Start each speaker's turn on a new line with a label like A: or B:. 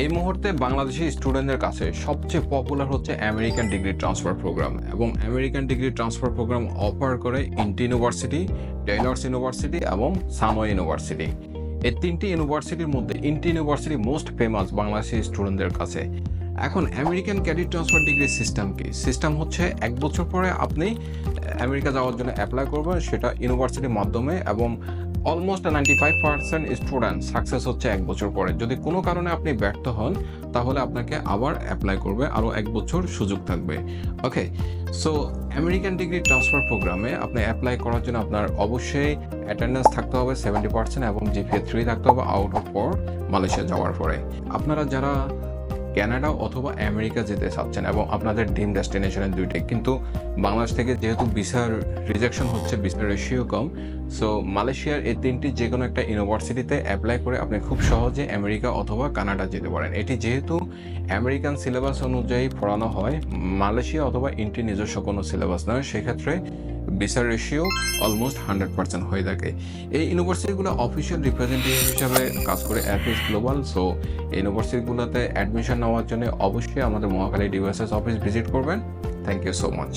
A: এই মুহূর্তে বাংলাদেশি স্টুডেন্টদের কাছে সবচেয়ে পপুলার হচ্ছে আমেরিকান ডিগ্রি ট্রান্সফার প্রোগ্রাম এবং American degree transfer program offer করে ইন্টি ইউনিভার্সিটি টেইলর্স ইউনিভার্সিটি এবং সানো ইউনিভার্সিটি এই তিনটি ইউনিভার্সিটির মধ্যে INTI university most famous Bangladeshi স্টুডেন্টদের কাছে। এখন American credit transfer degree system কি? সিস্টেম হচ্ছে এক বছর পরে আপনি আমেরিকা যাওয়ার জন্য অ্যাপ্লাই করবেন, সেটা ইউনিভার্সিটির মাধ্যমে এবং almost ninety five percent student success হচ্ছে এক বছর পরে। যদি কোনো কারণে আপনি ব্যর্থ হন, তাহলে আপনাকে আবার অ্যাপ্লাই করবে, আরও এক বছর সুযোগ থাকবে। Okay so American degree transfer প্রোগ্রামে আপনি অ্যাপ্লাই করার জন্য আপনার অবশ্যই অ্যাটেন্ডেন্স থাকতে হবে সেভেন্টি পার্সেন্ট এবং জিপিএ থ্রি থাকতে হবে আউট অফ পর মালয়েশিয়া যাওয়ার পরে। আপনারা যারা কানাডা অথবা আমেরিকা যেতে চাচ্ছেন এবং আপনাদের ড্রিম ডেস্টিনেশনের দুইটাই, কিন্তু বাংলাদেশ থেকে যেহেতু ভিসার রিজেকশন হচ্ছে ভিসার রেশিও কম সো মালয়েশিয়ার এই তিনটি যে কোনো একটা ইউনিভার্সিটিতে অ্যাপ্লাই করে আপনি খুব সহজে আমেরিকা অথবা কানাডা যেতে পারেন। এটি যেহেতু আমেরিকান সিলেবাস অনুযায়ী পড়ানো হয় মালয়েশিয়া অথবা ইন্টি নিজস্ব কোনো সিলেবাস নয়, সেক্ষেত্রে ভিসার রেশিও অলমোস্ট হান্ড্রেড পার্সেন্ট হয়ে থাকে। এই ইউনিভার্সিটিগুলো অফিসিয়াল রিপ্রেজেন্টেটিভ হিসাবে কাজ করে অ্যাপিস গ্লোবাল সো ইউনিভার্সিটিগুলোতে অ্যাডমিশন নেওয়ার জন্য অবশ্যই আমাদের মহাকালী ডিভাইসেস অফিস ভিজিট করবেন। Thank you so much